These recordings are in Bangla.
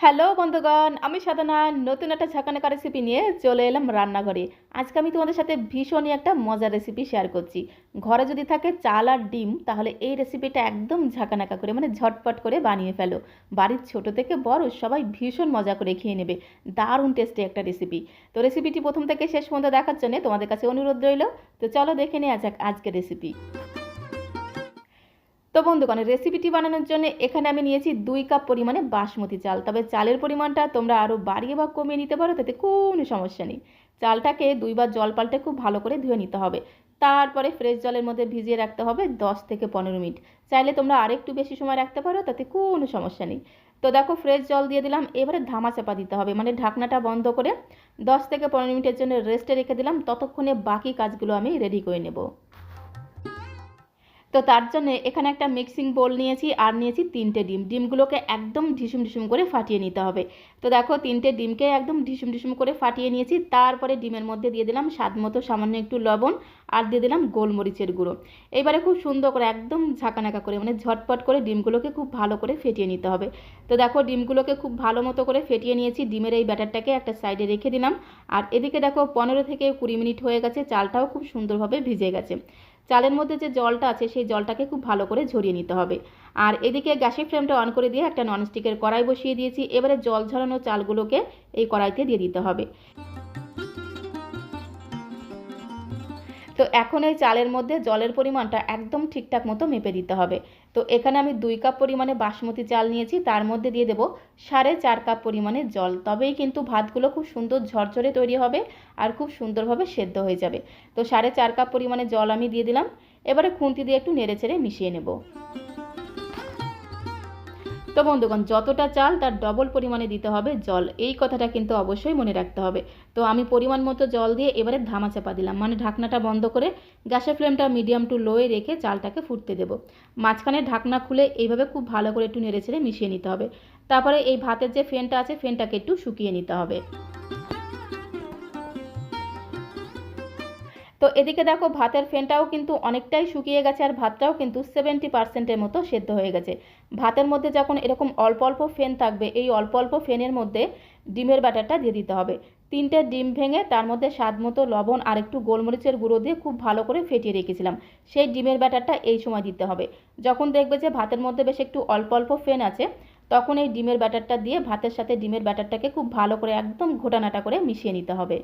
হ্যালো বন্ধুগণ, আমি সাধনা, নতুন একটা ঝাঁকানাকা রেসিপি নিয়ে চলে এলাম রান্নাঘরে। আজকে আমি তোমাদের সাথে ভীষণই একটা মজার রেসিপি শেয়ার করছি। ঘরে যদি থাকে চাল আর ডিম, তাহলে এই রেসিপিটা একদম ঝাঁকানাকা করে মানে ঝটপট করে বানিয়ে ফেলো। বাড়ির ছোট থেকে বড় সবাই ভীষণ মজা করে খেয়ে নেবে। দারুণ টেস্টে একটা রেসিপি তো রেসিপিটি প্রথম থেকে শেষ পর্যন্ত দেখার জন্য তোমাদের কাছে অনুরোধ রইল। তো চলো দেখে নেওয়া যাক আজকের রেসিপি তো বন্ধুগণ রেসিপিটি বানানোর জন্য এখানে আমি নিয়েছি দুই কাপ পরিমাণে বাসমতি চাল। তবে চালের পরিমাণটা তোমরা আরও বাড়িয়ে বা কমিয়ে নিতে পারো, তাতে কোনো সমস্যা নেই। চালটাকে দুইবার জল পাল্টে খুব ভালো করে ধুয়ে নিতে হবে। তারপরে ফ্রেশ জলের মধ্যে ভিজিয়ে রাখতে হবে দশ থেকে পনেরো মিনিট। চাইলে তোমরা আরেকটু বেশি সময় রাখতে পারো, তাতে কোনো সমস্যা নেই। তো দেখো ফ্রেশ জল দিয়ে দিলাম, এবারে ধামা চাপা দিতে হবে। মানে ঢাকনাটা বন্ধ করে দশ থেকে পনেরো মিনিটের জন্য রেস্টে রেখে দিলাম। ততক্ষণে বাকি কাজগুলো আমি রেডি করে নেব। তো তার জন্য এখানে একটা মিক্সিং বোল নিয়েছি আর নিয়েছি তিনটে ডিম। ডিমগুলোকে একদম ঢিসুম ঢিসুম করে ফাটিয়ে নিতে হবে। তো দেখো তিনটে ডিমকে একদম ঢিসুম ঢিসুম করে ফাটিয়ে নিয়েছি। তারপরে ডিমের মধ্যে দিয়ে দিলাম স্বাদ মতো সামান্য একটু লবণ আর দিয়ে দিলাম গোলমরিচের গুঁড়ো। এবারে খুব সুন্দর করে একদম ঝাঁকানাকা করে মানে ঝটপট করে ডিমগুলোকে খুব ভালো করে ফেটিয়ে নিতে হবে। তো দেখো ডিমগুলোকে খুব ভালো মতো করে ফেটিয়ে নিয়েছি। ডিমের এই ব্যাটারটাকে একটা সাইডে রেখে দিলাম। আর এদিকে দেখো পনেরো থেকে কুড়ি মিনিট হয়ে গেছে। চালটাও খুব সুন্দরভাবে ভিজে গেছে। চালের মধ্যে যে জলটা আছে, সেই জলটাকে খুব ভালো করে ঝরিয়ে নিতে হবে। আর এদিকে গ্যাসের ফ্লেমটা অন করে দিয়ে একটা ননস্টিকের কড়াই বসিয়ে দিয়েছি। এবারে জল ঝরানো চালগুলোকে এই কড়াইতে দিয়ে দিতে হবে। তো এখন এই চালের মধ্যে জলের পরিমাণটা একদম ঠিকঠাক মতো মেপে দিতে হবে। তো এখানে আমি দুই কাপ পরিমাণে বাসমতি চাল নিয়েছি, তার মধ্যে দিয়ে দেবো সাড়ে চার কাপ পরিমাণে জল। তবেই কিন্তু ভাতগুলো খুব সুন্দর ঝরঝরে তৈরি হবে আর খুব সুন্দরভাবে সেদ্ধ হয়ে যাবে। তো সাড়ে চার কাপ পরিমাণে জল আমি দিয়ে দিলাম। এবারে খুন্তি দিয়ে একটু নেড়ে চেড়ে মিশিয়ে নেব। তো বন্ধুগণ, যতটা চাল তার ডবল পরিমাণে দিতে হবে জল। এই কথাটা কিন্তু অবশ্যই মনে রাখতে হবে। তো আমি পরিমাণ মতো জল দিয়ে এবারে ধামা চাপা দিলাম। মানে ঢাকনাটা বন্ধ করে গ্যাসের ফ্লেমটা মিডিয়াম টু লোয়ে রেখে চালটাকে ফুটতে দেব। মাঝখানে ঢাকনা খুলে এইভাবে খুব ভালো করে একটু নেড়ে ছেড়ে মিশিয়ে নিতে হবে। তারপরে এই ভাতের যে ফেনটা আছে, ফেনটাকে একটু শুকিয়ে নিতে হবে। তো এদিকে দেখো ভাতের ফেনটাও কিন্তু অনেকটাই শুকিয়ে গেছে আর ভাতটাও কিন্তু সেভেন্টি পার্সেন্টের মতো সেদ্ধ হয়ে গেছে। ভাতের মধ্যে যখন এরকম অল্প অল্প ফেন থাকবে, এই অল্প অল্প ফেনের মধ্যে ডিমের ব্যাটারটা দিয়ে দিতে হবে। তিনটে ডিম ভেঙে তার মধ্যে স্বাদ মতো লবণ আর একটু গোলমরিচের গুঁড়ো দিয়ে খুব ভালো করে ফেটিয়ে রেখেছিলাম। সেই ডিমের ব্যাটারটা এই সময় দিতে হবে। যখন দেখবে যে ভাতের মধ্যে বেশ একটু অল্প অল্প ফেন আছে, তখন এই ডিমের ব্যাটারটা দিয়ে ভাতের সাথে ডিমের ব্যাটারটাকে খুব ভালো করে একদম ঘোটানাটা করে মিশিয়ে নিতে হবে।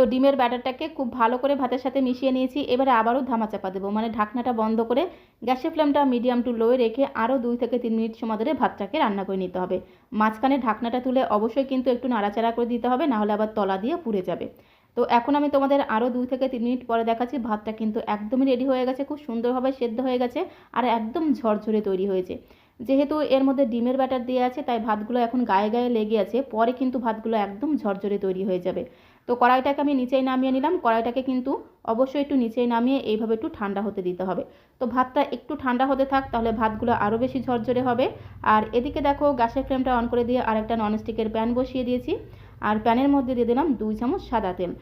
তো ডিমের ব্যাটারটাকে খুব ভালো করে ভাতের সাথে মিশিয়ে নিয়েছি। এবারে আবারও ধামা চাপা দেবো। মানে ঢাকনাটা বন্ধ করে গ্যাসের ফ্লেমটা মিডিয়াম টু লোয়ে রেখে আরও দুই থেকে তিন মিনিট সময় ধরে ভাতটাকে রান্না করে নিতে হবে। মাঝখানে ঢাকনাটা তুলে অবশ্যই কিন্তু একটু নাড়াচাড়া করে দিতে হবে নাহলে আবার তলা দিয়ে পুড়ে যাবে। তো এখন আমি তোমাদের আরও দুই থেকে তিন মিনিট পরে দেখাচ্ছি, ভাতটা কিন্তু একদমই রেডি হয়ে গেছে, খুব সুন্দরভাবে সেদ্ধ হয়ে গেছে আর একদম ঝরঝরে তৈরি হয়েছে। যেহেতু এর মধ্যে ডিমের ব্যাটার দিয়ে আছে, তাই ভাতগুলো এখন গায়ে গায়ে লেগে আছে, পরে কিন্তু ভাতগুলো একদম ঝরঝরে তৈরি হয়ে যাবে। তো কড়াইটাকে আমি নিচেই নামিয়ে নিলাম। কড়াইটাকে কিন্তু অবশ্যই একটু নিচেই নামিয়ে এইভাবে একটু ঠান্ডা হতে দিতে হবে। তো ভাতটা একটু ঠান্ডা হতে থাক, তাহলে ভাতগুলো আরও বেশি ঝরঝরে হবে। আর এদিকে দেখো, গ্যাসের ফ্লেমটা অন করে দিয়ে আরেকটা ননস্টিকের প্যান বসিয়ে দিয়েছি। আর প্যানের মধ্যে দিয়ে দিলাম দুই চামচ সাদা তেল।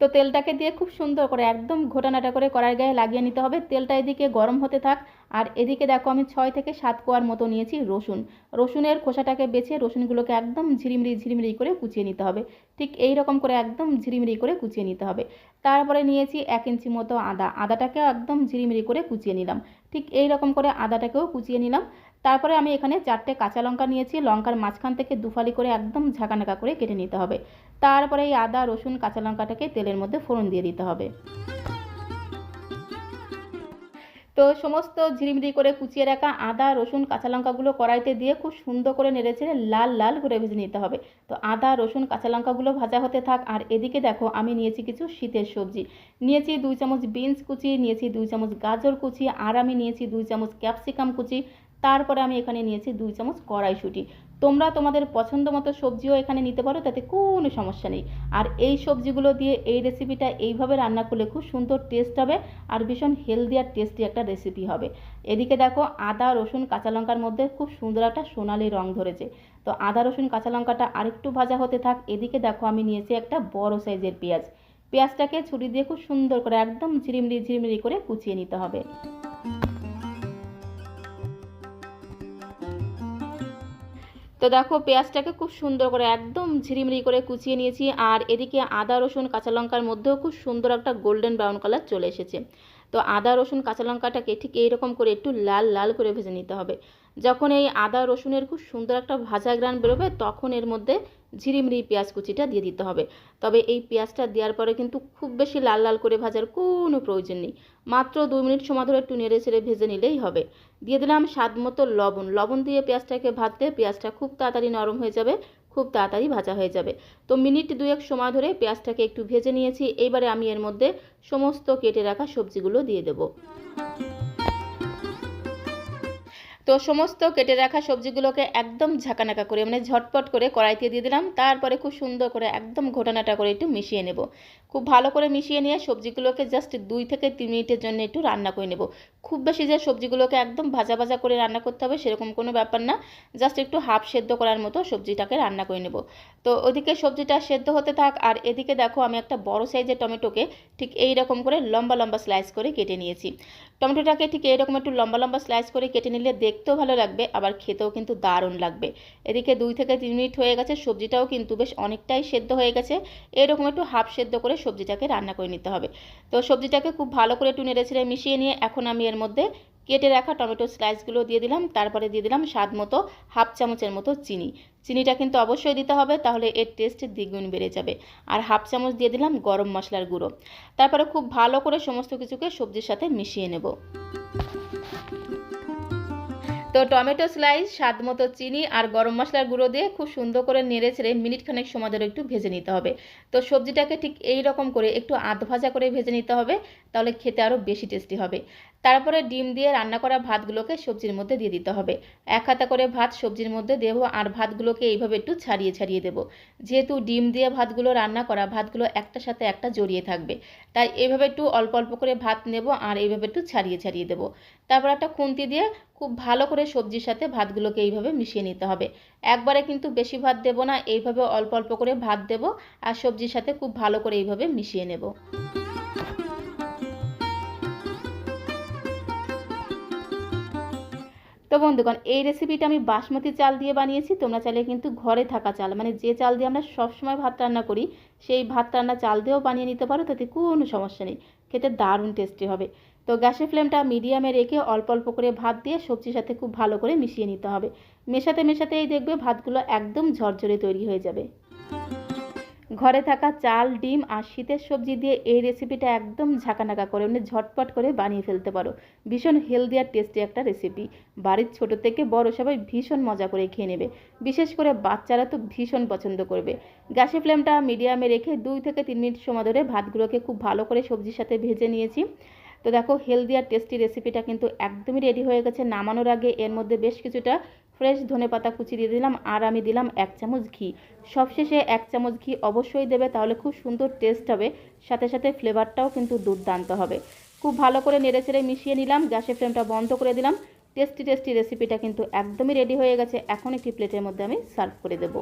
তো তেলটাকে দিয়ে খুব সুন্দর করে একদম ঘোটানাটা করে কড়াই গায়ে লাগিয়ে নিতে হবে। তেলটা এদিকে গরম হতে থাক আর এদিকে দেখো আমি ছয় থেকে সাত কোয়ার মতো নিয়েছি রসুন। রসুনের খোসাটাকে বেছে রসুনগুলোকে একদম ঝিরিমিরি ঝিরিমিরি করে কুচিয়ে নিতে হবে। ঠিক এই রকম করে একদম ঝিরিমিরি করে কুচিয়ে নিতে হবে। তারপরে নিয়েছি এক ইঞ্চি মতো আদা। আদাটাকেও একদম ঝিরিমিরি করে কুচিয়ে নিলাম। ঠিক এই রকম করে আদাটাকেও কুচিয়ে নিলাম। তারপরে আমি এখানে চারটে কাঁচা লঙ্কা নিয়েছি। লঙ্কার মাঝখান থেকে দুফালি করে একদম ঝাঁকানাকা করে কেটে নিতে হবে। তারপরে এই আদা, রসুন, কাঁচা লঙ্কাটাকে তেলের মধ্যে ফোড়ন দিয়ে দিতে হবে। তো সমস্ত ঝিরিমিরি করে কুচিয়ে রাখা আদা, রসুন কাঁচা লঙ্কাগুলো কড়াইতে দিয়ে খুব সুন্দর করে নেড়ে চেড়ে লাল লাল করে ভেজে নিতে হবে। তো আদা, রসুন কাঁচা লঙ্কাগুলো ভাজা হতে থাক। আর এদিকে দেখো, আমি নিয়েছি কিছু শীতের সবজি। নিয়েছি দুই চামচ বিনস কুচি, নিয়েছি দুই চামচ গাজর কুচি, আর আমি নিয়েছি দুই চামচ ক্যাপসিকাম কুচি। তারপরে আমি এখানে নিয়েছি দুই চামচ কড়াইশুঁটি। তোমরা তোমাদের পছন্দ মতো সবজিও এখানে নিতে পারো, তাতে কোনো সমস্যা নেই। আর এই সবজিগুলো দিয়ে এই রেসিপিটা এইভাবে রান্না করলে খুব সুন্দর টেস্ট হবে আর ভীষণ হেলদি আর টেস্টি একটা রেসিপি হবে। এদিকে দেখো আদা, রসুন, কাঁচা লঙ্কার মধ্যে খুব সুন্দর একটা সোনালি রং ধরেছে। তো আদা, রসুন, কাঁচা লঙ্কাটা আরেকটু ভাজা হতে থাক, এদিকে দেখো আমি নিয়েছি একটা বড় সাইজের পেঁয়াজ। পেঁয়াজটাকে ছুরি দিয়ে খুব সুন্দর করে একদম ঝিরিমিরি ঝিরিমিরি করে কুচিয়ে নিতে হবে। তো দেখো পেঁয়াজটাকে খুব সুন্দর করে একদম ঝিরিমিরি করে কুচিয়ে নিয়েছি, আর এদিকে আদা, রসুন, কাঁচা লঙ্কার মধ্যেও খুব সুন্দর একটা গোল্ডেন ব্রাউন কালার চলে এসেছে। তো আদা, রসুন, কাঁচা লঙ্কাটাকে ঠিক এইরকম করে একটু লাল লাল করে ভেজে নিতে হবে। যখন এই আদা, রসুনের খুব সুন্দর একটা ভাজা গ্রান বেরোবে, তখন এর মধ্যে ঝিরিমিরি পেঁয়াজ কুচিটা দিয়ে দিতে হবে। তবে এই পেঁয়াজটা দেওয়ার পরে কিন্তু খুব বেশি লাল লাল করে ভাজার কোনো প্রয়োজন নেই। মাত্র দুই মিনিট সময় ধরে একটু নেড়ে ছেড়ে ভেজে নিলেই হবে। দিয়ে দিলাম স্বাদ মতো লবণ। লবণ দিয়ে পেঁয়াজটাকে ভাজতে পেঁয়াজটা খুব তাড়াতাড়ি নরম হয়ে যাবে, খুব তাড়াতাড়ি ভাজা হয়ে যাবে। তো মিনিট দুয়েক সময় ধরে পেঁয়াজটাকে একটু ভেজে নিয়েছি। এবারে আমি এর মধ্যে সমস্ত কেটে রাখা সবজিগুলো দিয়ে দেবো। তো সমস্ত কেটে রাখা সবজিগুলোকে একদম ঝাঁকানাকা করে মানে ঝটপট করে কড়াইতে দিয়ে দিলাম। তারপরে খুব সুন্দর করে একদম ঘোটানাটা করে একটু মিশিয়ে নেব। খুব ভালো করে মিশিয়ে নিয়ে সবজিগুলোকে জাস্ট দুই থেকে তিন মিনিটের জন্য একটু রান্না করে নেব। খুব বেশি যে সবজিগুলোকে একদম ভাজা ভাজা করে রান্না করতে হবে সেরকম কোনো ব্যাপার না। জাস্ট একটু হাফ সেদ্ধ করার মতো সবজিটাকে রান্না করে নেব। তো ওদিকে সবজিটা সেদ্ধ হতে থাক, আর এদিকে দেখো আমি একটা বড় সাইজের টমেটোকে ঠিক এই রকম করে লম্বা লম্বা স্লাইস করে কেটে নিয়েছি। টমেটোটাকে ঠিক এইরকম একটু লম্বা লম্বা স্লাইস করে কেটে নিলে দেখতেও ভালো লাগবে, আবার খেতেও কিন্তু দারুণ লাগবে। এদিকে দুই থেকে তিন মিনিট হয়ে গেছে, সবজিটাও কিন্তু বেশ অনেকটাই সেদ্ধ হয়ে গেছে। এরকম একটু হাফ সেদ্ধ করে সবজিটাকে রান্না করে নিতে হবে। তো সবজিটাকে খুব ভালো করে একটু নেড়ে ছেড়ে মিশিয়ে নিয়ে এখন আমি এর মধ্যে কেটে রাখা টমেটো স্লাইসগুলো দিয়ে দিলাম, তারপরে দিয়ে দিলাম স্বাদ মতো হাফ চামচের মতো চিনি। চিনিটা কিন্তু অবশ্যই দিতে হবে, তাহলে এর টেস্ট দ্বিগুণ বেড়ে যাবে। আর হাফ চামচ দিয়ে দিলাম গরম মশলার গুঁড়ো। তারপরে খুব ভালো করে সমস্ত কিছুকে সবজির সাথে মিশিয়ে নেব। তো টমেটো স্লাইস, স্বাদ মতো চিনি আর গরম মশলার গুঁড়ো দিয়ে খুব সুন্দর করে নেড়ে ছেড়ে মিনিট খানেক সময় ধরে একটু ভেজে নিতে হবে। তো সবজিটাকে ঠিক এই রকম করে একটু আধ ভাজা করে ভেজে নিতে হবে, তাহলে খেতে আরও বেশি টেস্টি হবে। তারপরে ডিম দিয়ে রান্না করা ভাতগুলোকে সবজির মধ্যে দিয়ে দিতে হবে। এক হাতা করে ভাত সবজির মধ্যে দেবো আর ভাতগুলোকে এইভাবে একটু ছাড়িয়ে ছাড়িয়ে দেবো। যেহেতু ডিম দিয়ে ভাতগুলো রান্না করা, ভাতগুলো একটার সাথে একটা জড়িয়ে থাকবে। তাই এইভাবে একটু অল্প অল্প করে ভাত নেব আর এইভাবে একটু ছাড়িয়ে ছাড়িয়ে দেবো। তারপর একটা খুন্তি দিয়ে খুব ভালো করে সবজির সাথে ভাতগুলোকে এইভাবে মিশিয়ে নিতে হবে। একবারে কিন্তু বেশি ভাত দেব না, এইভাবে অল্প অল্প করে ভাত দেব আর সবজির সাথে খুব ভালো করে এইভাবে মিশিয়ে নেব। তো বন্ধুগণ, এই রেসিপিটা আমি বাসমতি চাল দিয়ে বানিয়েছি, তোমরা চাইলে কিন্তু ঘরে থাকা চাল মানে যে চাল দিয়ে আমরা সবসময় ভাত রান্না করি, সেই ভাত রান্না চাল দিয়েও বানিয়ে নিতে পারো, তাতে কোনো সমস্যা নেই, খেতে দারুণ টেস্টি হবে। তো গ্যাসের ফ্লেমটা মিডিয়ামে রেখে অল্প অল্প করে ভাত দিয়ে সবজির সাথে খুব ভালো করে মিশিয়ে নিতে হবে। মেশাতে মেশাতেই দেখবে ভাতগুলো একদম ঝরঝরে তৈরি হয়ে যাবে। ঘরে থাকা চাল, ডিম আর শীতের সবজি দিয়ে এই রেসিপিটা একদম ঝাঁকানাকা করে মানে ঝটপট করে বানিয়ে ফেলতে পারো। ভীষণ হেলদি আর টেস্টি একটা রেসিপি বাড়ির ছোট থেকে বড় সবাই ভীষণ মজা করে খেয়ে নেবে। বিশেষ করে বাচ্চারা তো ভীষণ পছন্দ করবে। গ্যাসে ফ্লেমটা মিডিয়ামে রেখে দুই থেকে তিন মিনিট সময় ধরে ভাতগুলোকে খুব ভালো করে সবজির সাথে ভেজে নিয়েছি। তো দেখো হেলদি আর টেস্টি রেসিপিটা কিন্তু একদমই রেডি হয়ে গেছে। নামানোর আগে এর মধ্যে বেশ কিছুটা ফ্রেশ ধনে পাতা কুচি দিয়ে দিলাম, আর আমি দিলাম এক চামচ ঘি। সবশেষে এক চামচ ঘি অবশ্যই দেবে, তাহলে খুব সুন্দর টেস্ট হবে। সাথে সাথে ফ্লেভারটাও কিন্তু দুর্দান্ত হবে। খুব ভালো করে নেড়ে চেড়ে মিশিয়ে নিলাম, গ্যাসের ফ্লেমটা বন্ধ করে দিলাম। টেস্টি টেস্টি রেসিপিটা কিন্তু একদমই রেডি হয়ে গেছে। এখন একটি প্লেটের মধ্যে আমি সার্ভ করে দেবো।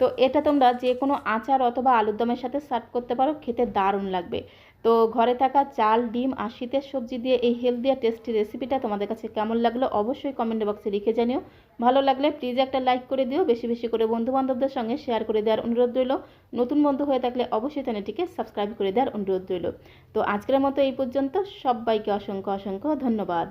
তো এটা তোমরা যে কোনো আচার অথবা আলুর দমের সাথে সার্ভ করতে পারো, খেতে দারুণ লাগবে। তো ঘরে থাকা চাল, ডিম আর শীতের সবজি দিয়ে এই হেলদি আর টেস্টি রেসিপিটা তোমাদের কাছে কেমন লাগল অবশ্যই কমেন্ট বক্সে লিখে জানিও। ভালো লাগলে প্লিজ একটা লাইক করে দিও, বেশি বেশি করে বন্ধুবান্ধবদের সঙ্গে শেয়ার করে দেওয়ার অনুরোধ রইল। নতুন বন্ধু হয়ে থাকলে অবশ্যই চ্যানেলটিকে সাবস্ক্রাইব করে দেওয়ার অনুরোধ রইল। তো আজকের মতো এই পর্যন্ত, সবাইকে অসংখ্য অসংখ্য ধন্যবাদ।